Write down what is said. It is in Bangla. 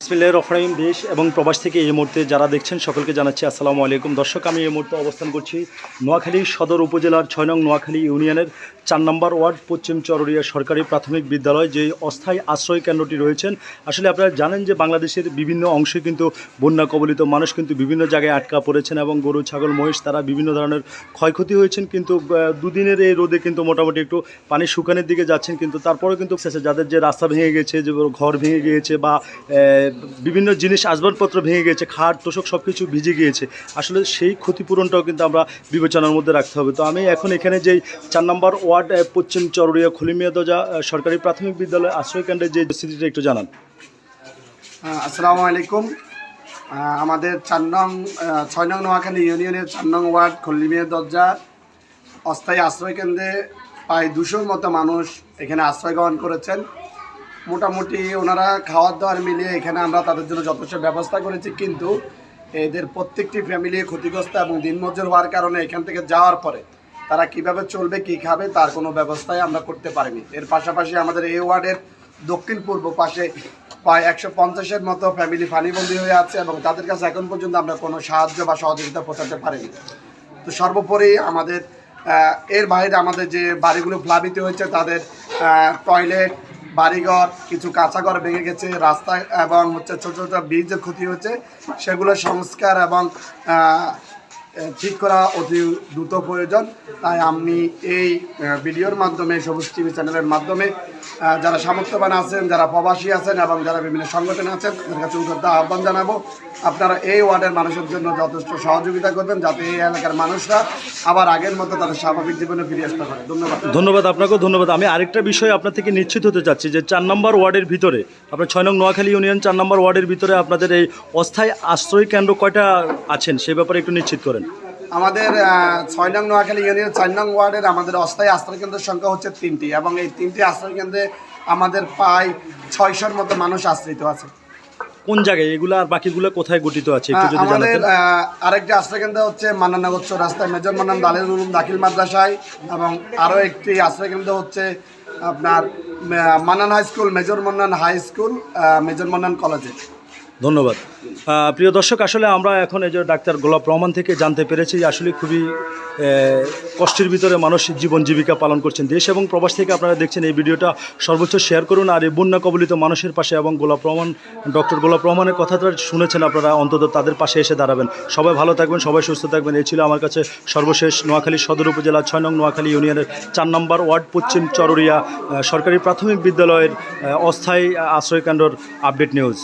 বিসমিল্লাহ রহমানিম দেশ এবং প্রবাস থেকে এই মুহূর্তে যারা দেখছেন, সকলকে জানাচ্ছি আসসালামু আলাইকুম। দর্শক, আমি এই মুহূর্তে অবস্থান করছি নোয়াখালী সদর উপজেলার ছয় নং নোয়াখালী ইউনিয়নের চার নম্বর ওয়ার্ড, পশ্চিম চররিয়া সরকারি প্রাথমিক বিদ্যালয় যে অস্থায়ী আশ্রয় কেন্দ্রটি রয়েছেন। আসলে আপনারা জানেন যে বাংলাদেশের বিভিন্ন অংশে কিন্তু বন্যা কবলিত মানুষ কিন্তু বিভিন্ন জায়গায় আটকা পড়েছেন এবং গরু, ছাগল, মহিষ তারা বিভিন্ন ধরনের ক্ষয়ক্ষতি হয়েছেন। কিন্তু দুদিনের এই রোদে কিন্তু মোটামুটি একটু পানি শুকানোর দিকে যাচ্ছেন। কিন্তু তারপরেও কিন্তু যাদের যে রাস্তা ভেঙে গেছে, যে ঘর ভেঙে গিয়েছে বা বিভিন্ন জিনিস আসবাবপত্র ভেঙে গেছে, খাট, তোষক সব কিছু ভিজে গিয়েছে। আসলে সেই ক্ষতিপূরণটাও কিন্তু আমরা বিবেচনার মধ্যে রাখতে হবে। তো আমি এখন এখানে যেই চার নম্বর ওয়ার্ড পশ্চিম চরুরিয়া খলিমিয়া দজা সরকারি প্রাথমিক বিদ্যালয়, আশ্রয় কেন্দ্রের যে স্থিতিটা একটু জানান। আসসালামু আলাইকুম। আমাদের চার নং ছয় নং নোয়াখালী ইউনিয়নের চার নং ওয়ার্ড খল্লিমিয়া দরজা, অস্থায়ী আশ্রয় কেন্দ্রে প্রায় দুশোর মতো মানুষ এখানে আশ্রয় গ্রহণ করেছেন। মোটামুটি ওনারা খাওয়ার দাওয়ার মিলিয়ে এখানে আমরা তাদের জন্য যথেষ্ট ব্যবস্থা করেছি, কিন্তু এদের প্রত্যেকটি ফ্যামিলি ক্ষতিগ্রস্ত এবং দিনমজুর হওয়ার কারণে এখান থেকে যাওয়ার পরে তারা কীভাবে চলবে, কি খাবে, তার কোনো ব্যবস্থাই আমরা করতে পারিনি। এর পাশাপাশি আমাদের এই ওয়ার্ডের দক্ষিণ পূর্ব পাশে প্রায় একশো পঞ্চাশের মতো ফ্যামিলি ফানিবন্দি হয়ে আছে এবং তাদের কাছে এখন পর্যন্ত আমরা কোনো সাহায্য বা সহযোগিতা পৌঁছাতে পারিনি। তো সর্বোপরি আমাদের এর বাইরে আমাদের যে বাড়িগুলো প্লাবিত হয়েছে, তাদের টয়লেট বাড়িঘর, কিছু কাঁচাঘর ভেঙে গেছে, রাস্তা এবং হচ্ছে ছোটো ছোটো ব্রিজের ক্ষতি হচ্ছে। সেগুলো সংস্কার এবং ঠিক করা অতি দ্রুত প্রয়োজন। তাই আমি এই ভিডিওর মাধ্যমে সবুজ টিভি চ্যানেলের মাধ্যমে যারা সামর্থ্যবান আছেন, যারা প্রবাসী আছেন এবং যারা বিভিন্ন সংগঠন আছেন, তাদের কাছে উদ্যোক্ত আহ্বান জানাব। আপনারা এই ওয়ার্ডের মানুষের জন্য যথেষ্ট সহযোগিতা করবেন, যাতে এই এলাকার মানুষরা আবার আগের মতো তাদের স্বাভাবিক জীবনে ফিরে আসতে পারে। ধন্যবাদ। ধন্যবাদ আপনাকেও, ধন্যবাদ। আমি আরেকটা বিষয় আপনার থেকে নিশ্চিত হতে চাচ্ছি যে চার নম্বর ওয়ার্ডের ভিতরে, আপনার ছয় নং নোয়াখালী ইউনিয়ন চার নম্বর ওয়ার্ডের ভিতরে আপনাদের এই অস্থায়ী আশ্রয় কেন্দ্র কয়টা আছেন সে ব্যাপারে একটু নিশ্চিত করেন। আমাদের ছয় নং নোয়াখালী ইউনিয়ন চার নং ওয়ার্ডের আমাদের অস্থায়ী আশ্রয় কেন্দ্রের সংখ্যা হচ্ছে তিনটি এবং এই তিনটি আশ্রয় কেন্দ্রে আমাদের প্রায় ছয়শোর মতো মানুষ আশ্রিত আছে। কোন জায়গায়? এগুলো আর বাকিগুলো কোথায় গঠিত আছে? আমাদের আরেকটি আশ্রয় কেন্দ্র হচ্ছে মান্নানগর রাস্তায় মেজর মান্নান দালের উলুম দাখিল মাদ্রাসায় এবং আরও একটি আশ্রয় কেন্দ্র হচ্ছে আপনার Mannan high school major Mannan high school major Mannan কলেজে। ধন্যবাদ। প্রিয় দর্শক, আসলে আমরা এখন এই যে ডাক্তার গোলাপ রহমান থেকে জানতে পেরেছি, আসলে খুবই কষ্টের ভিতরে মানুষ জীবন জীবিকা পালন করছেন দেশ এবং প্রবাস থেকে আপনারা দেখছেন এই ভিডিওটা। সর্বোচ্চ শেয়ার করুন আর এই বন্যা কবলিত মানুষের পাশে এবং গোলাপ রহমান, ডক্টর গোলাপ রহমানের কথাটা শুনেছেন আপনারা, অন্তত তাদের পাশে এসে দাঁড়াবেন। সবাই ভালো থাকবেন, সবাই সুস্থ থাকবেন। এই ছিল আমার কাছে সর্বশেষ নোয়াখালী সদর উপজেলা, ছয় নং নোয়াখালী ইউনিয়নের চার নম্বর ওয়ার্ড, পশ্চিম চররিয়া সরকারি প্রাথমিক বিদ্যালয়ের অস্থায়ী আশ্রয় কেন্দ্রর আপডেট নিউজ